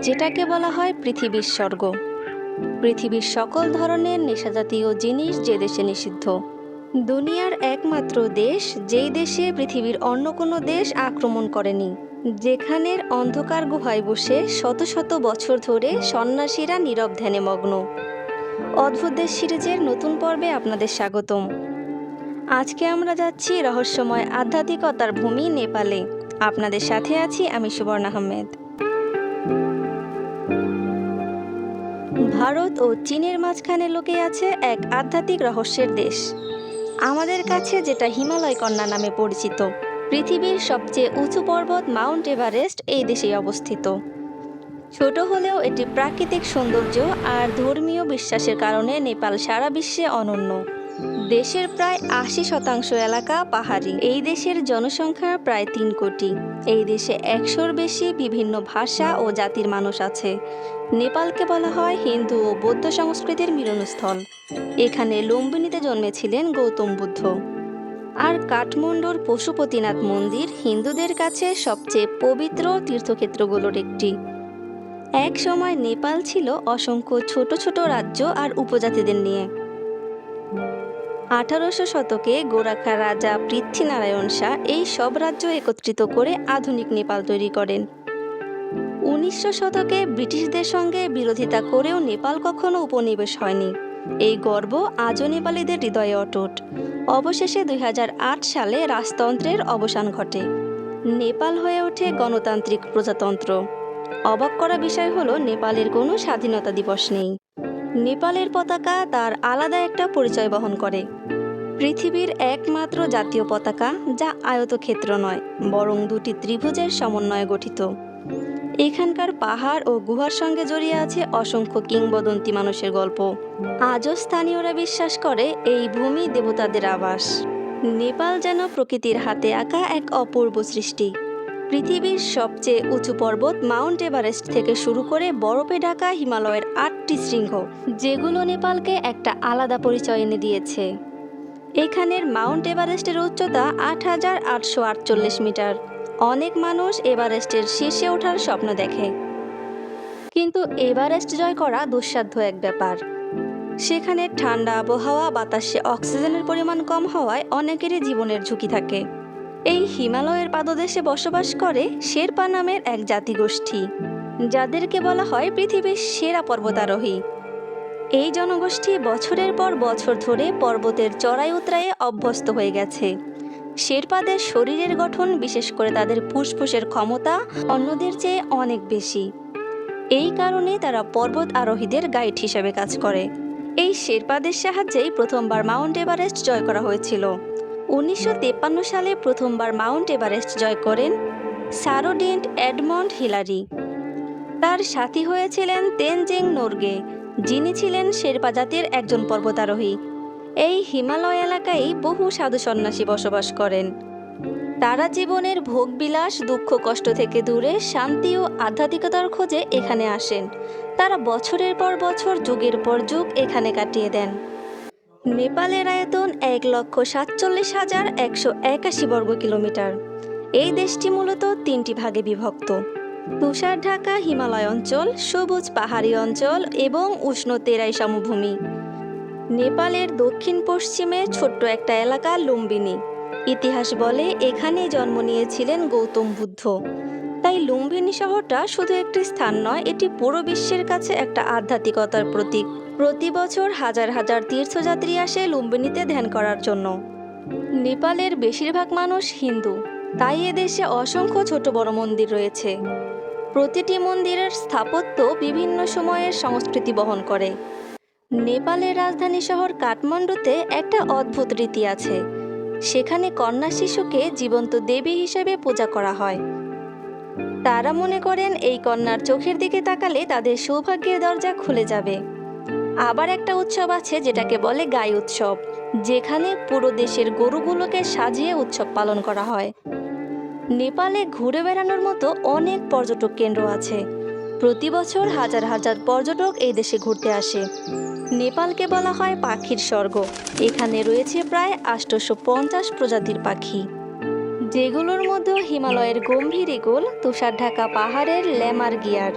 যেটাকে বলা হয় পৃথিবীর স্বর্গ। পৃথিবীর সকল ধরনের নেশাজাতীয় জিনিস যে দেশে নিষিদ্ধ। দুনিয়ার একমাত্র দেশ, যেই দেশে পৃথিবীর অন্য কোনো দেশ আক্রমণ করেনি, যেখানের অন্ধকার গুহায় বসে শত শত বছর ধরে সন্ন্যাসীরা নীরব ধ্যানে মগ্ন। অদ্ভুত দেশ সিরিজের নতুন পর্বে আপনাদের স্বাগতম। আজকে আমরা যাচ্ছি রহস্যময় আধ্যাত্মিকতার ভূমি নেপালে। আপনাদের সাথে আছি আমি সুবর্ণ আহমেদ। ভারত ও চীনের মাঝখানে লোকে আছে এক আধ্যাত্মিক রহস্যের দেশ। আমাদের কাছে যেটা হিমালয় কন্যা নামে পরিচিত, পৃথিবীর সবচেয়ে উঁচু পর্বত মাউন্ট এভারেস্ট এই দেশেই অবস্থিত। ছোট হলেও এটি প্রাকৃতিক সৌন্দর্য আর ধর্মীয় বিশ্বাসের কারণে নেপাল সারা বিশ্বে অনন্য। দেশের প্রায় আশি শতাংশ এলাকা পাহাড়ি। এই দেশের জনসংখ্যা প্রায় তিন কোটি। এই দেশে একশোর বেশি বিভিন্ন ভাষা ও জাতির মানুষ আছে। নেপালকে বলা হয় হিন্দু ও বৌদ্ধ সংস্কৃতির মিলনস্থল। এখানে লুম্বিনীতে জন্মেছিলেন গৌতম বুদ্ধ। আর কাঠমান্ডুর পশুপতিনাথ মন্দির হিন্দুদের কাছে সবচেয়ে পবিত্র তীর্থক্ষেত্রগুলোর একটি। এক সময় নেপাল ছিল অসংখ্য ছোট ছোট রাজ্য আর উপজাতিদের নিয়ে। আঠারোশো শতকে গোরাখা রাজা পৃথ্বীনারায়ণ শাহ এই সব রাজ্য একত্রিত করে আধুনিক নেপাল তৈরি করেন। উনিশশো শতকে ব্রিটিশদের সঙ্গে বিরোধিতা করেও নেপাল কখনো উপনিবেশ হয়নি। এই গর্ব আজও নেপালিদের হৃদয়ে অটুট। অবশেষে দু হাজার আট সালে রাজতন্ত্রের অবসান ঘটে। নেপাল হয়ে ওঠে গণতান্ত্রিক প্রজাতন্ত্র। অবাক করা বিষয় হলো, নেপালের কোনো স্বাধীনতা দিবস নেই। নেপালের পতাকা তার আলাদা একটা পরিচয় বহন করে। পৃথিবীর একমাত্র জাতীয় পতাকা, যা আয়তক্ষেত্র নয়, বরং দুটি ত্রিভুজের সমন্বয়ে গঠিত। এখানকার পাহাড় ও গুহার সঙ্গে জড়িয়ে আছে অসংখ্য কিংবদন্তি মানুষের গল্প। আজও স্থানীয়রা বিশ্বাস করে এই ভূমি দেবতাদের আবাস। নেপাল যেন প্রকৃতির হাতে আঁকা এক অপূর্ব সৃষ্টি। পৃথিবীর সবচেয়ে উঁচু পর্বত মাউন্ট এভারেস্ট থেকে শুরু করে বরফে ঢাকা হিমালয়ের আটটি শৃঙ্গ, যেগুলো নেপালকে একটা আলাদা পরিচয় এনে দিয়েছে। এখানের মাউন্ট এভারেস্টের উচ্চতা আট হাজার আটশো আটচল্লিশ মিটার। অনেক মানুষ এভারেস্টের শীর্ষে ওঠার স্বপ্ন দেখে। কিন্তু এভারেস্ট জয় করা দুঃসাধ্য এক ব্যাপার। সেখানে ঠান্ডা আবহাওয়া, বাতাসে অক্সিজেনের পরিমাণ কম হওয়ায় অনেকেরই জীবনের ঝুঁকি থাকে। এই হিমালয়ের পাদদেশে বসবাস করে শেরপা নামের এক জাতিগোষ্ঠী, যাদেরকে বলা হয় পৃথিবীর সেরা পর্বতারোহী। এই জনগোষ্ঠী বছরের পর বছর ধরে পর্বতের চড়াই উতরায়ে অভ্যস্ত হয়ে গেছে। শেরপাদের শরীরের গঠন, বিশেষ করে তাদের ফুসফুসের ক্ষমতা, অন্যদের চেয়ে অনেক বেশি। এই কারণে তারা পর্বত আরোহীদের গাইড হিসেবে কাজ করে। এই শেরপাদের সাহায্যেই প্রথমবার মাউন্ট এভারেস্ট জয় করা হয়েছিল। উনিশশো সালে প্রথমবার মাউন্ট এভারেস্ট জয় করেন সারোডেন্ট এডমন্ড হিলারি। তার সাথী হয়েছিলেন তেনজিং নোরগে, যিনি ছিলেন শেরপা জাতির একজন পর্বতারোহী। এই হিমালয় এলাকায় বহু সাধু সন্ন্যাসী বসবাস করেন। তারা জীবনের ভোগবিলাস, দুঃখ, কষ্ট থেকে দূরে শান্তি ও আধ্যাত্মিকতার খোঁজে এখানে আসেন। তারা বছরের পর বছর, যুগের পর যুগ এখানে কাটিয়ে দেন। নেপালের আয়তন এক লক্ষ সাতচল্লিশ হাজার একশো একাশি বর্গ কিলোমিটার। এই দেশটি মূলত তিনটি ভাগে বিভক্ত। তুষার ঢাকা হিমালয় অঞ্চল, সবুজ পাহাড়ি অঞ্চল এবং উষ্ণ তেরাই সমভূমি। নেপালের দক্ষিণ পশ্চিমে ছোট্ট একটা এলাকা লুম্বিনী। ইতিহাস বলে এখানেই জন্ম নিয়েছিলেন গৌতম বুদ্ধ। তাই লুম্বিনী শহরটা শুধু একটি স্থান নয়, এটি পুরো বিশ্বের কাছে একটা আধ্যাত্মিকতার প্রতীক। প্রতি বছর হাজার হাজার তীর্থযাত্রী আসে লুম্বিনীতে ধ্যান করার জন্য। নেপালের বেশিরভাগ মানুষ হিন্দু, তাই এদেশে অসংখ্য ছোট বড় মন্দির রয়েছে। প্রতিটি মন্দিরের স্থাপত্য বিভিন্ন সময়ের সংস্কৃতি বহন করে। নেপালের রাজধানী শহর কাঠমান্ডুতে একটা অদ্ভুত রীতি আছে। সেখানে কন্যা শিশুকে জীবন্ত দেবী হিসেবে পূজা করা হয়। তারা মনে করেন এই কন্যার চোখের দিকে তাকালে তাদের সৌভাগ্যের দরজা খুলে যাবে। আবার একটা উৎসব আছে যেটাকে বলে গাই উৎসব, যেখানে পুরো দেশের গরুগুলোকে সাজিয়ে উৎসব পালন করা হয়। নেপালে ঘুরে বেড়ানোর মতো অনেক পর্যটক কেন্দ্র আছে। প্রতি বছর হাজার হাজার পর্যটক এই দেশে ঘুরতে আসে। নেপালকে বলা হয় পাখির স্বর্গ। এখানে রয়েছে প্রায় আটশোশো পঞ্চাশ প্রজাতির পাখি। যেগুলোর মধ্যে হিমালয়ের গম্ভীর ইগল তুষার ঢাকা পাহাড়ের ল্যামার গিয়ার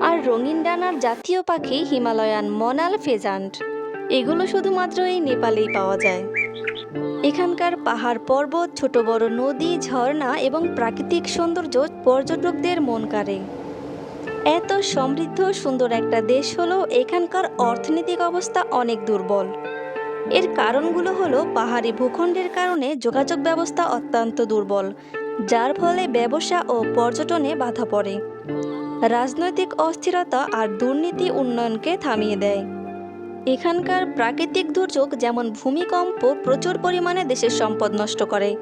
আর রঙিন ডানার জাতীয় পাখি হিমালয়ান মনাল ফেজান্ট। এগুলো শুধুমাত্র এই নেপালেই পাওয়া যায়। এখানকার পাহাড় পর্বত, ছোট বড় নদী, ঝর্ণা এবং প্রাকৃতিক সৌন্দর্য পর্যটকদের মন কাড়ে। এত সমৃদ্ধ সুন্দর একটা দেশ হলো এখানকার অর্থনৈতিক অবস্থা অনেক দুর্বল। এর কারণগুলো হলো পাহাড়ি ভূখণ্ডের কারণে যোগাযোগ ব্যবস্থা অত্যন্ত দুর্বল, যার ফলে ব্যবসা ও পর্যটনে বাধা পড়ে। রাজনৈতিক অস্থিরতা আর দুর্নীতি উন্নয়নকে থামিয়ে দেয়। এখানকার প্রাকৃতিক দুর্যোগ যেমন ভূমিকম্প প্রচুর পরিমাণে দেশের সম্পদ নষ্ট করে।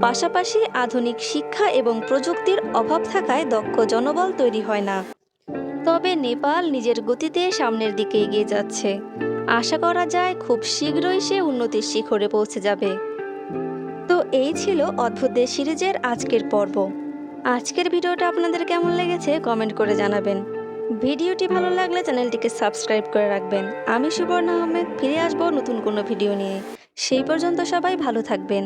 পাশাপাশি আধুনিক শিক্ষা এবং প্রযুক্তির অভাব থাকায় দক্ষ জনবল তৈরি হয় না। তবে নেপাল নিজের গতিতে সামনের দিকে এগিয়ে যাচ্ছে। আশা করা যায় খুব শীঘ্রই সে উন্নতির শিখরে পৌঁছে যাবে। তো এই ছিল অদ্ভুত সিরিজের আজকের পর্ব। আজকের ভিডিওটা আপনাদের কেমন লেগেছে কমেন্ট করে জানাবেন। ভিডিওটি ভালো লাগলে চ্যানেলটিকে সাবস্ক্রাইব করে রাখবেন। আমি সুবর্ণা আহমেদ, ফিরে আসব নতুন কোনো ভিডিও নিয়ে। সেই পর্যন্ত সবাই ভালো থাকবেন।